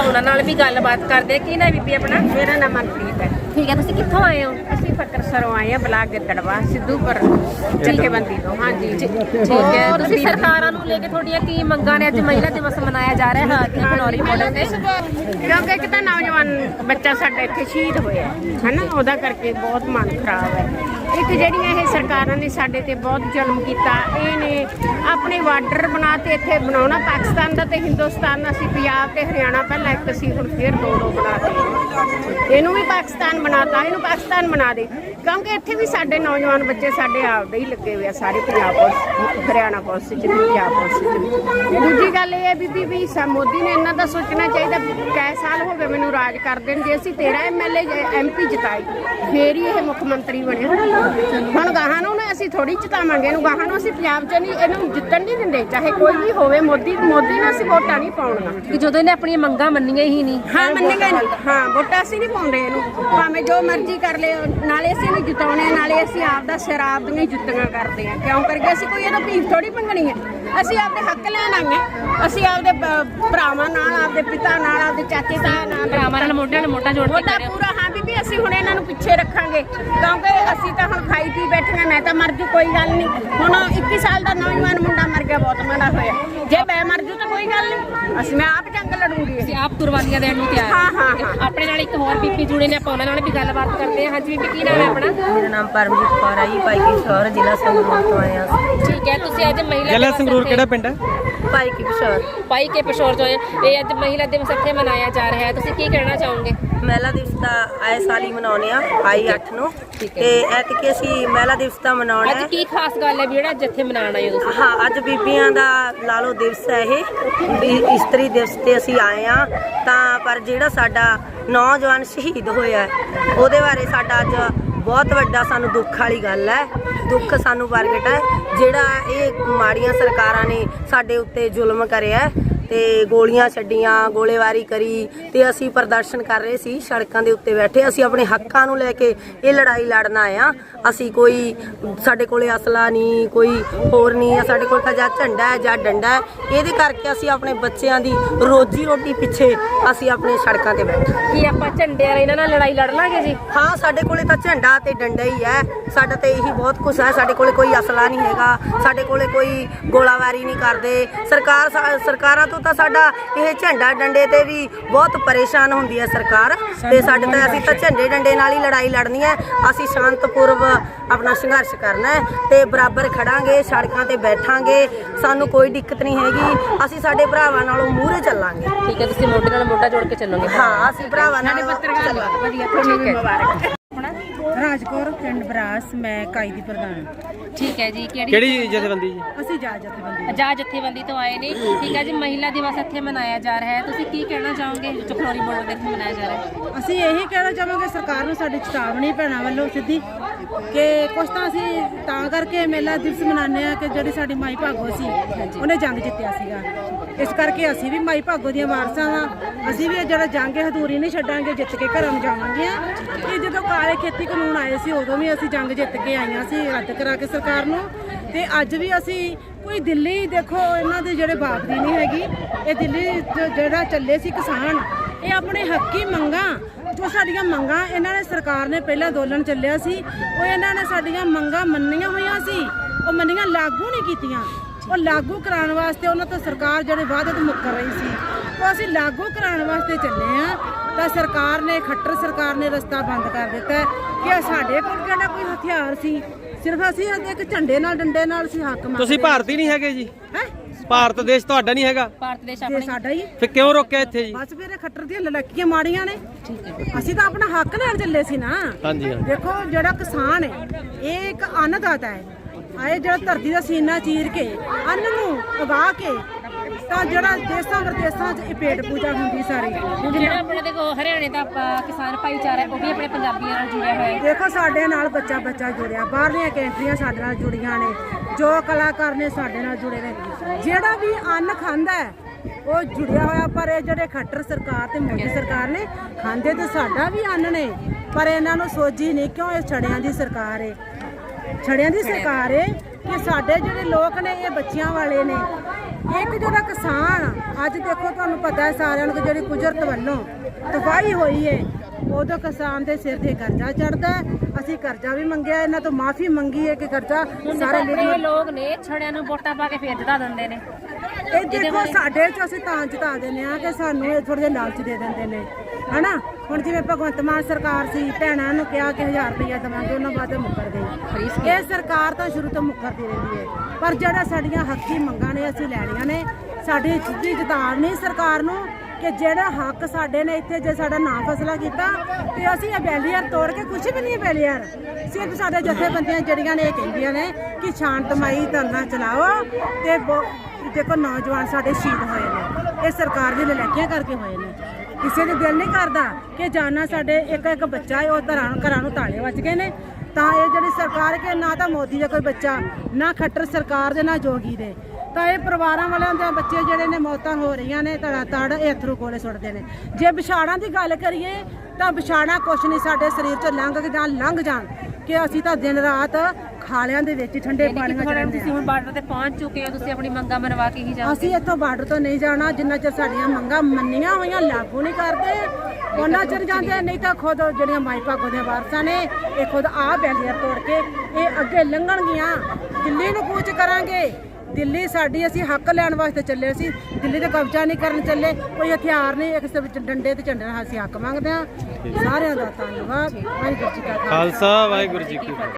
ਆਪਾਂ ਉਹਨਾਂ ਨਾਲ ਵੀ ਗੱਲਬਾਤ ਕਰਦੇ ਹਾਂ। ਕੀ ਨਾ ਬੀਬੀ ਆਪਣਾ? ਮੇਰਾ ਨਾਮ ਮਨਪ੍ਰੀਤ ਹੈ। ਠੀਕ ਹੈ ਤੁਸੀਂ ਕਿੱਥੋਂ ਆਏ ਹੋ? ਅਸੀਂ ਫਕਰ ਸਰੋਂ ਆਏ ਆ ਬਲਾਕ ਗਿੱਦੜਵਾ ਸਿੱਧੂਪੁਰ ਠੀਕ ਹੈ। ਬੰਦੀ ਤੋਂ। ਹਾਂਜੀ ਠੀਕ ਹੈ। ਤੁਸੀਂ ਸਰਕਾਰਾਂ ਨੂੰ ਲੈ ਕੇ ਤੁਹਾਡੀਆਂ ਕੀ ਮੰਗਾਂ ਨੇ? ਅੱਜ ਮਹਿਲਾ ਦਿਵਸ ਮਨਾਇਆ ਜਾ ਰਿਹਾ ਹੈ ਕਿ ਖਨੌਰੀ ਮਾਡਲ ਤੇ ਕਿਉਂਕਿ ਇੱਕ ਤਾਂ ਨੌਜਵਾਨ ਬੱਚਾ ਸਾਡਾ ਇੱਥੇ ਸ਼ਹੀਦ ਹੋਇਆ ਹਨਾ? ਉਹਦਾ ਕਰਕੇ ਬਹੁਤ ਮਨ ਖਰਾਬ ਹੈ। ਇੱਕ ਜਿਹੜੀਆਂ ਇਹ ਸਰਕਾਰਾਂ ਨੇ ਸਾਡੇ ਤੇ ਬਹੁਤ ਜ਼ੁਲਮ ਕੀਤਾ ਇਹ ਨੇ ਆਪਣੇ ਬਾਰਡਰ ਬਣਾਤੇ ਇੱਥੇ ਬਣਾਉਣਾ। ਪਾਕਿਸਤਾਨ ਦਾ ਤੇ ਹਿੰਦੁਸਤਾਨ ਦਾ ਸੀ ਪੰਜਾਬ ਤੇ ਹਰਿਆਣਾ ਪਹਿਲਾਂ ਇੱਕ ਸੀ, ਹੁਣ ਫੇਰ ਦੋ ਦੋ ਬਣਾਤੇ ਇਹਨੂੰ ਵੀ ਪਾਕਿਸਤਾਨ ਬਣਾਤਾ, ਇਹਨੂੰ ਪਾਕਿਸਤਾਨ ਬਣਾ ਦੇ। ਕਿਉਂਕਿ ਇੱਥੇ ਵੀ ਸਾਡੇ ਨੌਜਵਾਨ ਬੱਚੇ ਸਾਡੇ ਆਪਦੇ ਹੀ ਲੱਗੇ ਹੋਏ ਆ, ਸਾਰੇ ਪੰਜਾਬ ਪੁਲਿਸ, ਹਰਿਆਣਾ ਪੁਲਿਸ ਚ ਪੰਜਾਬ ਪੁਲਿਸ ਚ ਦੂਜੀ ਗੱਲ ਇਹ ਹੈ ਬੀਬੀ ਵੀ ਮੋਦੀ ਨੇ ਇਹਨਾਂ ਦਾ ਸੋਚਣਾ ਚਾਹੀਦਾ ਕੈ ਸਾਲ ਹੋ ਗਏ ਮੈਨੂੰ ਰਾਜ ਕਰਦੇ ਨੇ ਜੇ ਅਸੀਂ 13 ਐਮਐਲਏ ਐਮਪੀ ਜਿਤਾਈ, ਫੇਰ ਹੀ ਇਹ ਮੁੱਖ ਮੰਤਰੀ ਬਣਿਆ ਹੁਣ ਗਾਹਾਂ ਨੂੰ ਅਸੀਂ ਥੋੜੀ ਜਿਤਾਵਾਂਗੇ, ਇਹਨੂੰ ਗਾਹਾਂ ਨੂੰ ਅਸੀਂ ਪੰਜਾਬ ਚ ਨਹੀਂ ਇਹਨੂੰ ਜਿੱਤਣ ਨਹੀਂ ਦਿੰਦੇ ਚਾਹੇ ਕੋਈ ਵੀ ਹੋਵੇ ਮੋਦੀ ਮੋਦੀ ਨੂੰ ਅਸੀਂ ਵੋਟਾਂ ਨਹੀਂ ਪਾਉਣੀਆਂ ਕਿ ਜਦੋਂ ਇਹਨੇ ਆਪਣੀਆਂ ਮੰਗਾਂ ਮੰਨੀਆਂ ਹੀ ਨਹੀਂ। ਹਾਂ ਨਹੀਂ। ਹਾਂ ਵੋਟਾਂ ਅਸੀਂ ਨਹੀਂ ਪਾਉਂਦੇ ਇਹਨੂੰ। ਭਾਵੇਂ ਜੋ ਮਰਜ਼ੀ ਕਰ ਲੈ ਨਾਲੇ ਅਸੀਂ ਇਹਨੂੰ ਜਿਤਾਉਣੇ ਨਾਲੇ ਅਸੀਂ ਆਪ ਦਾ ਸਿਰ ਆਪ ਦੀਆਂ ਜੁੱਤੀਆਂ ਕਰਦੇ ਆ। ਕਿਉਂ? ਕਰਕੇ ਅਸੀਂ ਕੋਈ ਇਹਦਾ ਭੀਖ ਥੋੜੀ ਮੰਗਣੀ ਹੈ ਅਸੀਂ ਆਪਦੇ ਹੱਕ ਲੈਣ ਆਏ ਅਸੀਂ ਆਪਦੇ ਭਰਾਵਾਂ ਨਾਲ ਆਪਦੇ ਪਿਤਾ ਨਾਲ ਆਪਦੇ ਚਾਚੇ ਤਾਇਆ ਨਾਲ ਭਰਾਵਾਂ ਨਾਲ ਮੋਢਿਆਂ ਨਾਲ ਮੋਢਾ ਜੋੜ ਕੇ ਕਰਿਓ ਪੂਰਾ ਹਾਂ ਬੀਬੀ ਅਸੀਂ ਹੁਣ ਇਹਨਾਂ ਨੂੰ ਪਿੱਛੇ ਰੱਖਾਂਗੇ ਕਿਉਂਕਿ ਅਸੀਂ ਤਾਂ ਹੁਣ ਖਾਈ ਪੀ ਬੈਠੀਆਂ ਮੈਂ ਤਾਂ ਮਰ ਜੂ ਕੋਈ ਗੱਲ ਨਹੀਂ। ਹੁਣ 21 ਸਾਲ ਦਾ ਨੌਜਵਾਨ ਮੁੰਡਾ ਮਰ ਗਿਆ ਬਹੁਤ ਮਾੜਾ ਹੋਇਆ। ਜੇ ਮੈਂ ਮਰ ਜੂ ਤਾਂ ਕੋਈ ਗੱਲ ਨਹੀਂ। ਅਸੀਂ ਮੈਂ ਆਪ ਜੰਗ ਲੜੂੰਗੀ ਤੁਸੀਂ ਆਪ ਕੁਰਬਾਨੀਆਂ ਦੇਣ ਨੂੰ ਤਿਆਰ ਹਾਂ, ਹਾਂ, ਹੋ। ਆਪਣੇ ਨਾਲ ਇੱਕ ਹੋਰ ਬੀਬੀ ਜੁੜੇ ਨੇ ਆਪਾਂ ਉਹਨਾਂ ਨਾਲ ਵੀ ਗੱਲਬਾਤ ਕਰਦੇ ਹਾਂ। ਹਾਂਜੀ ਬੀਬੀ ਕੀ ਨਾਮ ਹੈ ਆਪਣਾ? ਮੇਰਾ ਨਾਮ ਪਰਮਜੀਤ ਕੌਰ ਹੈ ਜੀ ਭਾਈ ਕਿਸ਼ੋਰ ਜ਼ਿਲ੍ਹਾ ਸੰਗਰੂਰ ਤੋਂ ਆਏ ਹਾਂ। ਠੀਕ ਹੈ ਤੁਸੀਂ ਅੱਜ ਮਹਿਲਾ ਜ਼ਿਲ੍ਹਾ ਸੰਗਰੂਰ ਕਿਹੜਾ ਪਿੰਡ ਹੈ? ਭਾਈ ਕਿਸ਼ੋਰ। ਪਾਈ ਕੇ ਪਿਸ਼ੌਰ ਆਏ ਇਹ ਅੱਜ ਮਹਿਲਾ ਦਿਵਸ ਇੱਥੇ ਮਨਾਇਆ ਜਾ ਰਿਹਾ ਹੈ। ਤੁਸੀਂ ਕੀ ਕਹਿਣਾ ਚਾਹੋਗੇ? ਮਹਿਲਾ ਦਿਵਸ ਦਾ ਆਏ ਸਾਲ ਹੀ ਮਨਾਉਂਦੇ ਆ 22 8 ਨੂੰ। ਤੇ ਐਤਕੀ ਅਸੀਂ ਮਹਿਲਾ ਦਿਵਸ ਦਾ ਮਨਾਉਣਾ ਅੱਜ ਕੀ ਖਾਸ ਗੱਲ ਹੈ ਵੀ ਜਿਹੜਾ ਅੱਜ ਇੱਥੇ ਮਨਾਉਣ ਆਏ ਹੋ ਤੁਸੀਂ? ਹਾਂ ਅੱਜ ਬੀਬੀਆਂ ਦਾ ਲਾ ਲਓ ਦਿਵਸ ਹੈ ਇਹ। ਵੀ ਇਸਤਰੀ ਦਿਵਸ ਤੇ ਅਸੀਂ ਆਏ ਆ ਤਾਂ ਪਰ ਜਿਹੜਾ ਸਾਡਾ ਨੌਜਵਾਨ ਸ਼ਹੀਦ ਹੋਇਆ ਉਹਦੇ ਬਾਰੇ ਸਾਡਾ ਅੱਜ ਬਹੁਤ ਵੱਡਾ ਸਾਨੂੰ ਦੁੱਖ ਵਾਲੀ ਗੱਲ ਹੈ। ਦੁੱਖ ਸਾਨੂੰ ਪ੍ਰਗਟ ਹੈ। ਜਿਹੜਾ ਇਹ ਮਾੜੀਆਂ ਸਰਕਾਰਾਂ ਨੇ ਸਾਡੇ ਉੱਤੇ ਜ਼ੁਲਮ ਕਰਿਆ ਤੇ ਗੋਲੀਆਂ ਛੱਡੀਆਂ ਗੋਲੇਬਾਰੀ ਕਰੀ ਤੇ ਅਸੀਂ ਪ੍ਰਦਰਸ਼ਨ ਕਰ ਰਹੇ ਸੀ ਸੜਕਾਂ ਦੇ ਉੱਤੇ ਬੈਠੇ। ਅਸੀਂ ਆਪਣੇ ਹੱਕਾਂ ਨੂੰ ਲੈ ਕੇ ਇਹ ਲੜਾਈ ਲੜਨ ਆਏ ਆ ਅਸੀਂ ਕੋਈ ਸਾਡੇ ਕੋਲੇ ਅਸਲਾ ਨਹੀਂ ਕੋਈ ਹੋਰ ਨਹੀਂ ਆ ਸਾਡੇ ਕੋਲ ਤਾਂ ਜਾਂ ਝੰਡਾ ਹੈ ਜਾਂ ਡੰਡਾ ਹੈ। ਇਹਦੇ ਕਰਕੇ ਅਸੀਂ ਆਪਣੇ ਬੱਚਿਆਂ ਦੀ ਰੋਜੀ ਰੋਟੀ ਪਿੱਛੇ ਅਸੀਂ ਆਪਣੇ ਸੜਕਾਂ ਤੇ ਬੈਠੇ ਕੀ ਆਪਾਂ ਝੰਡੇ ਵਾਲੇ ਇਹਨਾਂ ਨਾਲ ਲੜਾਈ ਲੜ ਲਾਂਗੇ ਜੀ? ਹਾਂ ਸਾਡੇ ਕੋਲੇ ਤਾਂ ਝੰਡਾ ਤੇ ਡੰਡਾ ਹੀ ਹੈ। ਸਾਡਾ ਤੇ ਇਹੀ ਬਹੁਤ ਕੁਝ ਹੈ। ਸਾਡੇ ਕੋਲੇ ਕੋਈ ਅਸਲਾ ਨਹੀਂ ਹੈਗਾ। ਸਾਡੇ ਕੋਲੇ ਕੋਈ ਗੋਲਾਬਾਰੀ ਨਹੀਂ ਕਰਦੇ। ਸਰਕਾਰ ਸਰਕਾਰਾਂ ਤੋਂ ਤਾਂ ਸਾਡਾ ਇਹ ਝੰਡਾ ਡੰਡੇ ਤੇ ਵੀ ਬਹੁਤ ਪਰੇਸ਼ਾਨ ਹੁੰਦੀ ਹੈ ਸਰਕਾਰ। ਤੇ ਸਾਡੇ ਤਾਂ ਅਸੀਂ ਤਾਂ ਝੰਡੇ ਡੰਡੇ ਨਾਲ ਹੀ ਲੜਾਈ ਲੜਨੀ ਹੈ। ਅਸੀਂ ਸ਼ਾਂਤਪੂਰਵ ਆਪਣਾ ਸੰਘਰਸ਼ ਕਰਨਾ ਹੈ ਤੇ ਬਰਾਬਰ ਖੜਾਂਗੇ ਸੜਕਾਂ ਤੇ ਬੈਠਾਂਗੇ। ਸਾਨੂੰ ਕੋਈ ਦਿੱਕਤ ਨਹੀਂ ਹੈਗੀ। ਅਸੀਂ ਸਾਡੇ ਭਰਾਵਾਂ ਨਾਲੋਂ ਮੂਹਰੇ ਚੱਲਾਂਗੇ। ਠੀਕ ਹੈ ਤੁਸੀਂ ਮੋਢੇ ਨਾਲ ਮੋਢਾ ਜੋੜ ਕੇ ਚੱਲੋਗੇ। ਹਾਂ ਅਸੀਂ ਭਰਾਵਾਂ ਨਾਲ ਪੱਤਰਕਾਰ ਵਧੀਆ ਤੁਹਾਨੂੰ ਮੁਬਾਰਕ ਰਾਜਕੌਰ ਪਿੰਡ ਬਰਾਸ ਮੈਂ ਕਾਈ ਦੀ ਪ੍ਰਧਾਨ ਠੀਕ ਹੈ ਜੀ ਕਿਹੜੀ ਕਿਹੜੀ ਜਥੇਬੰਦੀ ਜੀ? ਅਸੀਂ ਜਾ ਜਥੇਬੰਦੀ ਆਜ਼ਾਦ ਜਥੇਬੰਦੀ ਤੋਂ ਆਏ ਨੇ। ਠੀਕ ਹੈ ਜੀ ਮਹਿਲਾ ਦਿਵਸ ਇੱਥੇ ਮਨਾਇਆ ਜਾ ਰਿਹਾ ਹੈ। ਤੁਸੀਂ ਕੀ ਕਹਿਣਾ ਚਾਹੋਗੇ? ਚਖਨੌਰੀ ਬੋਰਡ ਦੇ ਇੱਥੇ ਮਨਾਇਆ ਜਾ ਰਿਹਾ ਹੈ। ਅਸੀਂ ਇਹੀ ਕਹਿਣਾ ਚਾਹਾਂਗੇ ਸਰਕਾਰ ਨੂੰ ਸਾਡੀ ਚੇਤਾਵਨੀ ਭੈਣਾਂ ਵੱਲੋਂ ਸਿੱਧੀ ਕਿ ਕੁਛ ਤਾਂ ਅਸੀਂ ਤਾਂ ਕਰਕੇ ਮੇਲਾ ਦਿਵਸ ਮਨਾਉਂਦੇ ਆ ਕਿ ਜਿਹੜੀ ਸਾਡੀ ਮਾਈ ਭਾਗੋ ਸੀ ਉਹਨੇ ਜੰਗ ਜਿੱਤਿਆ ਸੀਗਾ। ਇਸ ਕਰਕੇ ਅਸੀਂ ਵੀ ਮਾਈ ਭਾਗੋ ਦੀਆਂ ਵਾਰਸਾਂ ਵਾਂ। ਅਸੀਂ ਵੀ ਇਹ ਜਿਹੜਾ ਜੰਗ ਹੈ ਹਦੂਰੀ ਨਹੀਂ ਛੱਡਾਂਗੇ, ਜਿੱਤ ਕੇ ਘਰਾਂ ਨੂੰ ਜਾਵਾਂਗੇ। ਕਿ ਜਦੋਂ ਕਾਲੇ ਖੇਤੀ ਕਾਨੂੰਨ ਆਏ ਸੀ, ਉਦੋਂ ਵੀ ਅਸੀਂ ਜੰਗ ਜਿੱਤ ਕੇ ਆਈਆਂ ਸੀ, ਰੱਦ ਕਰਾ ਕੇ ਸਰਕਾਰ ਨੂੰ। ਤੇ ਅੱਜ ਵੀ ਅਸੀਂ ਕੋਈ ਦਿੱਲੀ ਦੇਖੋ, ਇਹਨਾਂ ਦੇ ਜਿਹੜੇ ਬਾਪ ਦੀ ਨਹੀਂ ਹੈਗੀ, ਇਹ ਦਿੱਲੀ ਜ- ਜਿਹੜਾ ਚੱਲੇ ਸੀ ਕਿਸਾਨ, ਇਹ ਆਪਣੇ ਹੱਕੀ ਮੰਗਾਂ। ਜੋ ਸਾਡੀਆਂ ਮੰਗਾਂ, ਇਹਨਾਂ ਨੇ ਸਰਕਾਰ ਨੇ ਪਹਿਲਾਂ ਅੰਦੋਲਨ ਚੱਲਿਆ ਸੀ, ਉਹ ਇਹਨਾਂ ਨੇ ਸਾਡੀਆਂ ਮੰਗਾਂ ਮੰਨੀਆਂ ਹੋਈਆਂ ਸੀ, ਉਹ ਮੰਨੀਆਂ ਲਾਗੂ ਨਹੀਂ ਕੀਤੀਆਂ। ਉਹ ਲਾਗੂ ਕਰਾਉਣ ਵਾਸਤੇ ਉਹਨਾਂ ਤੋਂ ਸਰਕਾਰ ਜਿਹੜੇ ਵਾਅਦੇ ਤੋਂ ਮੁੱਕਰ ਰਹੀ ਸੀ। ਉਹ ਅਸੀਂ ਲਾਗੂ ਕਰਾਉਣ ਵਾਸਤੇ ਚੱਲੇ ਆ ਤਾਂ ਸਰਕਾਰ ਨੇ ਖੱਟਰ ਸਰਕਾਰ ਨੇ ਰਸਤਾ ਬੰਦ ਕਰ ਦਿੱਤਾ ਕਿ ਸਾਡੇ ਕੋਲ ਕਿਹੜਾ ਕੋਈ ਹਥਿਆਰ ਸੀ? ਸਿਰਫ ਅਸੀਂ ਇੱਕ ਝੰਡੇ ਨਾਲ ਡੰਡੇ ਨਾਲ ਅਸੀਂ ਹੱਕ ਮੰਗਦੇ ਤੁਸੀਂ ਭਾਰਤੀ ਨਹੀਂ ਹੈਗੇ ਜੀ। ਹੈ? ਭਾਰਤ ਦੇਸ਼ ਤੁਹਾਡਾ ਨਹੀਂ ਹੈਗਾ। ਭਾਰਤ ਦੇਸ਼ ਆਪਣੀ ਸਾਡਾ ਹੀ। ਫਿਰ ਕਿਉਂ ਰੋਕਿਆ ਇੱਥੇ ਜੀ? ਬਸ ਫਿਰ ਇਹ ਖੱਟਰ ਦੀਆਂ ਲੜਕੀਆਂ ਮਾੜੀਆਂ ਨੇ। ਅਸੀਂ ਤਾਂ ਆਪਣਾ ਹੱਕ ਲੈਣ ਚੱਲੇ ਸੀ ਨਾ। ਹਾਂਜੀ ਹਾਂਜੀ। ਦੇਖੋ ਜਿਹੜਾ ਕਿਸਾਨ ਹੈ ਇਹ ਇੱਕ ਅੰਨਦਾਤਾ ਹੈ। ਆਏ ਜਿਹੜਾ ਧਰਤੀ ਦਾ ਸੀਨਾ ਚੀਰ ਕੇ ਅੰਨ ਨੂੰ ਉਗਾ ਕੇ ਤਾਂ ਜਿਹੜਾ ਦੇਸਾਂ ਵਿਦੇਸਾਂ 'ਚ ਇਹ ਪੇਟ ਪੂਜਾ ਹੁੰਦੀ ਸਾਰੀ। ਜਿਹੜਾ ਆਪਣੇ ਦੇਖੋ ਹਰਿਆਣੇ ਦਾ ਆਪਾਂ ਕਿਸਾਨ ਭਾਈਚਾਰਾ ਹੈ ਉਹ ਵੀ ਆਪਣੇ ਪੰਜਾਬੀਆਂ ਨਾਲ ਜੁੜਿਆ ਹੋਇਆ ਹੈ। ਦੇਖੋ ਸਾਡੇ ਨਾਲ ਬੱਚਾ ਬੱਚਾ ਜੁੜਿਆ ਬਾਹਰਲੀਆਂ ਕੰਟਰੀਆਂ ਸਾਡੇ ਨਾਲ ਜੁੜੀਆਂ ਨੇ ਜੋ ਕਲਾਕਾਰ ਨੇ ਸਾਡੇ ਨਾਲ ਜੁੜੇ ਨੇ। ਜਿਹੜਾ ਵੀ ਅੰਨ ਖਾਂਦਾ ਹੈ ਉਹ ਜੁੜਿਆ ਹੋਇਆ ਪਰ ਇਹ ਜਿਹੜੇ ਖੱਟਰ ਸਰਕਾਰ ਤੇ ਮੋਦੀ ਸਰਕਾਰ ਨੇ ਖਾਂਦੇ ਤੇ ਸਾਡਾ ਵੀ ਅੰਨ ਨੇ ਪਰ ਇਹਨਾਂ ਨੂੰ ਸੋਝੀ ਨਹੀਂ ਕਿਉਂ ਇਹ ਛੜਿਆਂ ਦੀ ਸਰਕਾਰ ਹੈ ਛੜਿਆਂ ਦੀ ਸਰਕਾਰ ਹੈ ਕਿ ਸਾਡੇ ਜਿਹੜੇ ਲੋਕ ਨੇ ਇਹ ਬੱਚਿਆਂ ਵਾਲੇ ਨੇ ਇੱਕ ਜਿਹੜਾ ਕਿਸਾਨ ਅੱਜ ਦੇਖੋ ਤੁਹਾਨੂੰ ਪਤਾ ਹੈ ਸਾਰਿਆਂ ਨੂੰ ਕਿ ਜਿਹੜੀ ਕੁਦਰਤ ਵੱਲੋਂ ਤਬਾਹੀ ਹੋਈ ਹੈ ਉਦੋਂ ਕਿਸਾਨ ਦੇ ਸਿਰ ਤੇ ਕਰਜ਼ਾ ਚੜਦਾ ਅਸੀਂ ਕਰਜ਼ਾ ਵੀ ਮੰਗਿਆ ਇਹਨਾਂ ਤੋਂ ਮਾਫੀ ਮੰਗੀ ਹੈ ਕਿ ਕਰਜ਼ਾ ਸਾਰੇ ਲੋਕ ਨੇ ਛੜਿਆਂ ਨੂੰ ਵੋਟਾਂ ਪਾ ਕੇ ਫੇਰ ਜਿਤਾ ਦਿੰਦੇ ਨੇ। ਇਹ ਦੇਖੋ ਸਾਡੇ ਚ ਅਸੀਂ ਤਾਂ ਜਿਤਾ ਦਿੰਦੇ ਆ ਕਿ ਸਾਨੂੰ ਇਹ ਥੋੜੇ ਜਿਹੇ ਲਾਲਚ ਦੇ ਦਿੰਦੇ ਨੇ। ਹਨਾ? ਹੁਣ ਜਿਵੇਂ ਭਗਵੰਤ ਮਾਨ ਸਰਕਾਰ ਸੀ ਭੈਣਾਂ ਨੂੰ ਕਿਹਾ ਕਿ 1000 ਰੁਪਇਆ ਦੇਵਾਂਗੇ ਉਹਨਾਂ ਬਾਅਦ ਮੁੱਕਰ ਗਈ ਇਹ ਸਰਕਾਰ ਤਾਂ ਸ਼ੁਰੂ ਤੋਂ ਮੁੱਕਰਦੀ ਰਹਿੰਦੀ ਹੈ। ਪਰ ਜਿਹੜਾ ਸਾਡੀਆਂ ਹੱਕੀ ਮੰਗਾਂ ਨੇ ਅਸੀਂ ਲੈਣੀਆਂ ਨੇ ਸਾਡੀ ਸਿੱਧੀ ਜਤਾਨ ਨਹੀਂ ਸਰਕਾਰ ਨੂੰ ਕਿ ਜਿਹੜਾ ਹੱਕ ਸਾਡੇ ਨੇ ਇੱਥੇ ਜੇ ਸਾਡਾ ਨਾਂ ਫਸਲਾ ਕੀਤਾ ਤੇ ਅਸੀਂ ਇਹ ਬੈਲੀਅਰ ਤੋੜ ਕੇ ਕੁਝ ਵੀ ਨਹੀਂ ਬੈਲੀਅਰ। ਸਿਰਫ ਸਾਡੇ ਜਥੇਬੰਦੀਆਂ ਜਿਹੜੀਆਂ ਨੇ ਇਹ ਕਹਿੰਦੀਆਂ ਨੇ ਕਿ ਸ਼ਾਂਤਮਈ ਧਰਨਾ ਚਲਾਓ ਤੇ ਦੇਖੋ ਨੌਜਵਾਨ ਸਾਡੇ ਸ਼ਹੀਦ ਹੋਏ ਨੇ। ਇਹ ਸਰਕਾਰ ਦੀ ਲੜਕੀਆਂ ਕਰਕੇ ਹੋਏ ਨੇ। ਕਿਸੇ ਦੇ ਦਿਲ ਨਹੀਂ ਕਰਦਾ ਕਿ ਜਾਨਾ ਸਾਡੇ ਇੱਕ ਇੱਕ ਬੱਚਾ ਹੈ, ਉਹ ਘਰਾਂ ਘਰਾਂ ਨੂੰ ਤਾਲੇ ਵੱਜ ਗਏ ਨੇ। ਤਾਂ ਇਹ ਜਿਹੜੀ ਸਰਕਾਰ ਕਿ ਨਾ ਤਾਂ ਮੋਦੀ ਦਾ ਕੋਈ ਬੱਚਾ, ਨਾ ਖੱਟਰ ਸਰਕਾਰ ਦੇ, ਨਾ ਜੋਗੀ ਦੇ। ਤਾਂ ਇਹ ਪਰਿਵਾਰਾਂ ਵਾਲਿਆਂ ਦੇ ਬੱਚੇ ਜਿਹੜੇ ਨੇ ਮੌਤਾਂ ਹੋ ਰਹੀਆਂ ਨੇ ਧੜਾ ਧੜ ਇਹ ਅਥਰੂ ਕੋਲੇ ਸੁੱਟਦੇ ਨੇ। ਜੇ ਵਿਛਾੜਾਂ ਦੀ ਗੱਲ ਕਰੀਏ, ਤਾਂ ਵਿਛਾੜਾ ਕੁਛ ਨਹੀਂ, ਸਾਡੇ ਸਰੀਰ 'ਚ ਲੰਘ ਜਾਂ ਲੰਘ ਜਾਣ ਕਿ ਅਸੀਂ ਤਾਂ ਦਿਨ ਰਾਤ ਖਾਲਿਆਂ ਦੇ ਵਿੱਚ ਠੰਡੇ ਪਾਣੀਆਂ 'ਚ ਹੁਣ ਰਹਿੰਦੇ ਤੁਸੀਂ ਹੁਣ ਬਾਰਡਰ ਤੇ ਪਹੁੰਚ ਚੁੱਕੇ ਹੋ ਤੁਸੀਂ ਆਪਣੀ ਮੰਗਾਂ ਮਨਵਾ ਕੇ ਹੀ ਜਾਓਗੇ। ਅਸੀਂ ਇੱਥੋਂ ਬਾਰਡਰ ਤੋਂ ਨਹੀਂ ਜਾਣਾ ਜਿੰਨਾ ਚਿਰ ਸਾਡੀਆਂ ਮੰਗਾਂ ਮੰਨੀਆਂ ਹੋਈਆਂ ਲਾਗੂ ਨਹੀਂ ਕਰਦੇ। ਉਹਨਾਂ ਚਿਰ ਜਾਂਦੇ ਨਹੀਂ ਤਾਂ ਖੁਦ ਜਿਹੜੀਆਂ ਮਾਈ ਭਾਗੋ ਵਾਰਸਾਂ ਨੇ ਇਹ ਖੁਦ ਆ ਬੈਲੀਅਰ ਤੋੜ ਕੇ ਇਹ ਅੱਗੇ ਲੰਘਣਗੀਆਂ। ਦਿੱਲੀ ਨੂੰ ਕੂਚ ਕਰਾਂਗੇ। ਦਿੱਲੀ ਸਾਡੀ ਅਸੀਂ ਹੱਕ ਲੈਣ ਵਾਸਤੇ ਚੱਲੇ ਸੀ। ਦਿੱਲੀ ਤੇ ਕਬਜ਼ਾ ਨਹੀਂ ਕਰਨ ਚੱਲੇ। ਕੋਈ ਹਥਿਆਰ ਨਹੀਂ ਇੱਕ ਸਿਰਫ ਡੰਡੇ ਤੇ ਝੰਡੇ ਨਾਲ ਅਸੀਂ ਹੱਕ ਮੰਗਦੇ ਹਾਂ। ਸਾਰਿਆਂ ਦਾ ਧੰਨਵਾਦ। ਵਾਹਿਗੁਰੂ ਜੀ ਕਾ ਖਾਲਸਾ। ਖਾਲਸਾ ਵਾਹਿਗੁਰੂ ਜੀ ਕੀ ਫਤਿਹ।